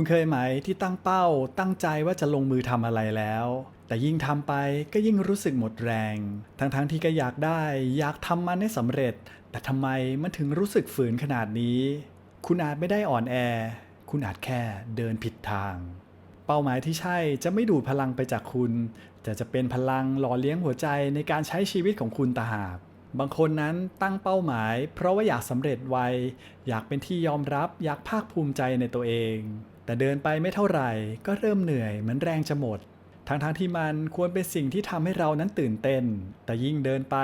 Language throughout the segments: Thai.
คุณเคยไหมที่ตั้งเป้า ตั้งใจว่าจะลงมือทำอะไรแล้ว แต่ยิ่งทำไปก็ยิ่งรู้สึกหมดแรง ทั้งๆที่ก็อยากได้ อยากทำมันให้สำเร็จ แต่ทำไมมันถึงรู้สึกฝืนขนาดนี้ คุณอาจไม่ได้อ่อนแอ คุณอาจแค่เดินผิดทาง เป้าหมายที่ใช่จะไม่ดูดพลังไปจากคุณ แต่จะเป็นพลังหล่อเลี้ยงหัวใจในการใช้ชีวิตของคุณตางหากบางคนนั้นตั้งเป้าหมาย เพราะว่าอยากสำเร็จไว อยากเป็นที่ยอมรับ อยากภาคภูมิใจในตัวเอง แต่เดินไปไม่เท่าไหร่ก็เริ่มเหนื่อยเหมือนแรงจะหมด ทั้งๆที่มันควรเป็นสิ่งที่ทำให้เรานั้นตื่นเต้น แต่ยิ่งเดินไป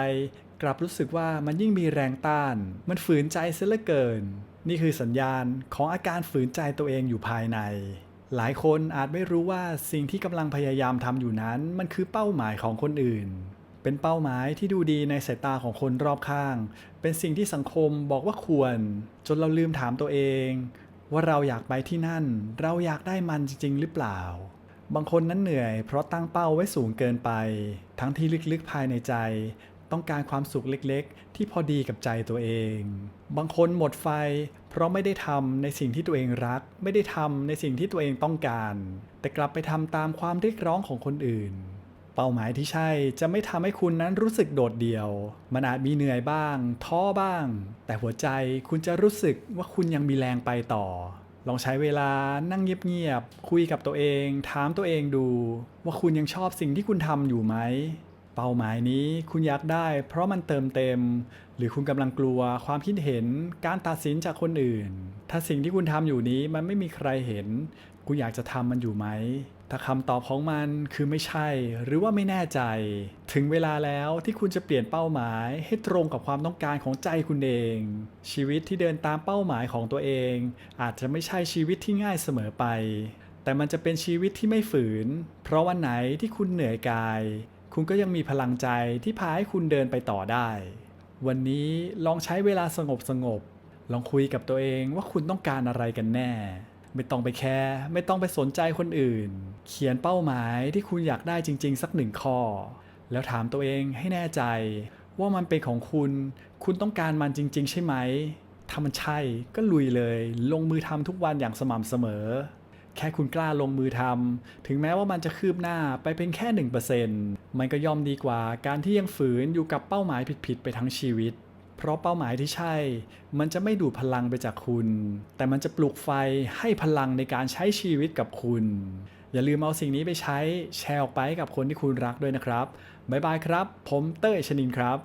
กลับรู้สึกว่ามันยิ่งมีแรงต้าน มันฝืนใจเสียเหลือเกิน นี่คือสัญญาณของอาการฝืนใจตัวเองอยู่ภายใน หลายคนอาจไม่รู้ว่าสิ่งที่กำลังพยายามทำอยู่นั้น มันคือเป้าหมายของคนอื่น เป็นเป้าหมายที่ดูดีในสายตาของคนรอบข้าง เป็นสิ่งที่สังคมบอกว่าควร จนเราลืมถามตัวเอง ว่าเราอยากไปที่นั่น เราอยากได้มันจริง ๆ หรือเปล่า บางคนนั้นเหนื่อย เพราะตั้งเป้าไว้สูงเกินไป ทั้งที่ลึกๆภายในใจ ต้องการความสุขเล็กๆ ที่พอดีกับใจตัวเอง บางคนหมดไฟ เพราะไม่ได้ทำในสิ่งที่ตัวเองรัก ไม่ได้ทำในสิ่งที่ตัวเองต้องการ แต่กลับไปทำตามความเรียกร้องของคนอื่น เป้าหมายที่ใช่จะไม่ทำให้คุณนั้นรู้สึกโดดเดี่ยว มันอาจมีเหนื่อยบ้าง ท้อบ้าง แต่หัวใจคุณจะรู้สึกว่าคุณยังมีแรงไปต่อ ลองใช้เวลานั่งเงียบๆคุยกับตัวเอง ถามตัวเองดู ว่าคุณยังชอบสิ่งที่คุณทำอยู่ไหม เป้าหมายนี้คุณอยากได้เพราะมันเติมเต็ม หรือคุณกำลังกลัวความคิดเห็นการตัดสินจากคนอื่น ถ้าสิ่งที่คุณทำอยู่นี้มันไม่มีใครเห็น คุณอยากจะทำมันอยู่ไหมถ้าคำตอบของมันคือไม่ใช่ หรือว่าไม่แน่ใจ ถึงเวลาแล้วที่คุณจะเปลี่ยนเป้าหมายให้ตรงกับความต้องการของใจคุณเอง ชีวิตที่เดินตามเป้าหมายของตัวเอง อาจจะไม่ใช่ชีวิตที่ง่ายเสมอไป แต่มันจะเป็นชีวิตที่ไม่ฝืน เพราะวันไหนที่คุณเหนื่อยกาย คุณก็ยังมีพลังใจที่พาให้คุณเดินไปต่อได้ วันนี้ลองใช้เวลาสงบสงบๆลองคุยกับตัวเองว่าคุณต้องการอะไรกันแน่ ไม่ต้องไปแคร์ไม่ต้องไปสนใจคนอื่น เขียนเป้าหมายที่คุณอยากได้จริง ๆ สักหนึ่งข้อ แล้วถามตัวเองให้แน่ใจ ว่ามันเป็นของคุณ คุณต้องการมันจริง ๆ ใช่ไหมถ้ามันใช่ก็ลุยเลย ลงมือทำทุกวันอย่างสม่ำเสมอ แค่คุณกล้าลงมือทำถึงแม้ว่ามันจะคืบหน้าไปเป็นแค่ 1%มันก็ย่อมดีกว่าการที่ยังฝืนอยู่กับเป้าหมายผิดๆไปทั้งชีวิต เพราะเป้าหมายที่ใช่ มันจะไม่ดูดพลังไปจากคุณ แต่มันจะปลุกไฟให้พลังในการใช้ชีวิตกับคุณ อย่าลืมเอาสิ่งนี้ไปใช้แชร์ออกไปกับคนที่คุณรักด้วยนะครับบ๊ายบายครับ ผมเต้ยชนินครับ